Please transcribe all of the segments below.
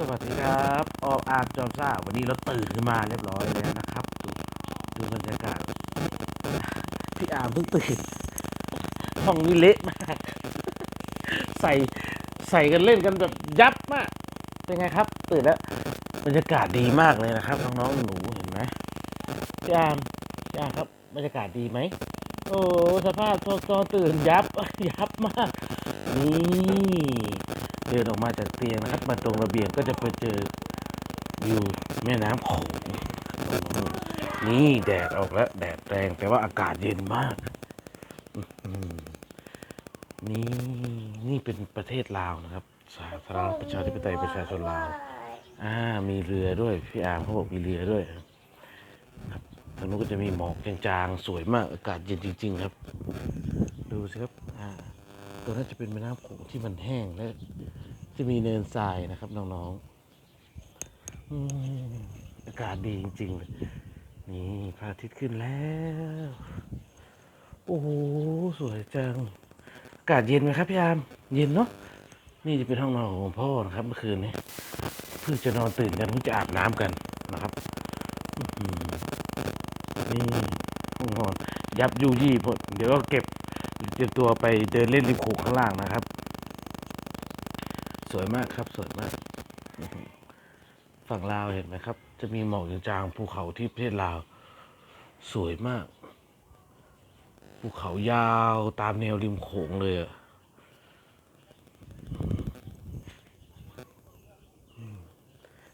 สวัสดีครับออกอาบจอมซ่าวันนี้เราตื่นขึ้นมาเรียบร้อยแล้วนะครับ ดูดูบรรยากาศพี่อาร์มเพิ่งตื่นห้องนี้เละมาก ใส่ใส่กันเล่นกันแบบยับมาก เป็นไงครับ ตื่นแล้วบรรยากาศดีมากเลยนะครับน้องๆหนูเห็นไหมพี่อาร์มพี่อาร์มครับบรรยากาศดีไหมโอ้สภาพตอนตื่นยับยับมากนี่ ดินออกมาจากเตียงนะครับมาตรงระเบียงก็จะไปเจอวิวแม่น้ำโขงนี่แดดออกแล้ว แดดแรงแต่ว่าอากาศเย็นมากนี่นี่เป็นประเทศลาวนะครับ สาธารณรัฐประชาธิปไตยประชาชนลาวอ่ามีเรือด้วยพี่อาร์มเขาบอกมีเรือด้วยครับทางนู้นก็จะมีหมอกจางๆสวยมาก อากาศเย็นจริง ๆ ครับ ดูสิครับอ่าตัวนั้นจะเป็นแม่น้ำโขงที่มันแห้งและ จะมีเนินทรายนะครับน้องๆอากาศดีจริงๆเลยนี่พระอาทิตย์ขึ้นแล้ว โอ้โหสวยจัง อากาศเย็นไหมครับพี่อาร์มเย็นเนาะ นี่จะเป็นห้องนอนของพ่อนะครับเมื่อคืนนี้ เพิ่งจะนอนตื่นกันเพิ่งจะอาบน้ำกันนะครับนี่ห้องนอนยับยูยี่หมดเดี๋ยวก็เก็บเตรียมตัวไปเดินเล่นริมโขงข้างล่างนะครับ สวยมากครับสวยมาก ฝั่งลาวเห็นไหมครับ จะมีหมอกจางๆภูเขาที่ประเทศลาว สวยมาก ภูเขายาวตามแนวริมโขงเลยอะ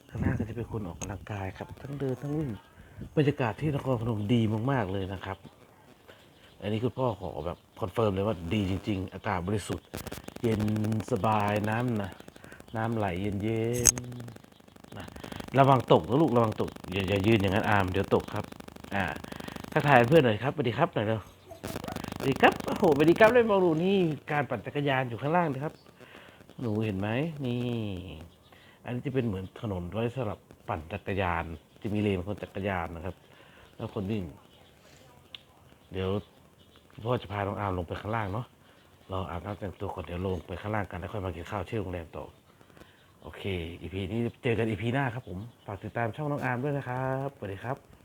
ข้างหน้าก็จะเป็นคนออกกำลังกายครับ ทั้งเดินทั้งวิ่งบรรยากาศที่นครพนมดีมาก ๆ เลยนะครับ อันนี้คุณพ่อขอแบบคอนเฟิร์มเลยว่าดีจริง ๆ อากาศบริสุทธิ์ เย็นสบายน้ำนะน้ำไหลเย็นๆนะระวังตกนะลูกระวังตกอย่าอย่ายืนอย่างนั้นอามเดี๋ยวตกครับ อ่าทักทายเพื่อนหน่อยครับสวัสดีครับหน่อยเร็วสวัสดีครับโอ้โหสวัสดีครับเลยมองดูนี่การปั่นจักรยานอยู่ข้างล่างนะครับ หนูเห็นไหมนี่ อันนี้จะเป็นเหมือนถนนไว้สำหรับปั่นจักรยาน จะมีเลนคนจักรยานนะครับ แล้วคนวิ่งเดี๋ยว พ่อจะพาน้องอาร์มลงไปข้างล่างเนาะเราอาบน้ำแต่งตัวก่อนเดี๋ยวลงไปข้างล่างกันแล้วค่อยมากินข้าวที่โรงแรมต่อโอเคอีพีนี้เจอกันอีพีหน้าครับผมฝากติดตามช่องน้องอาร์มด้วยนะครับสวัสดีครับ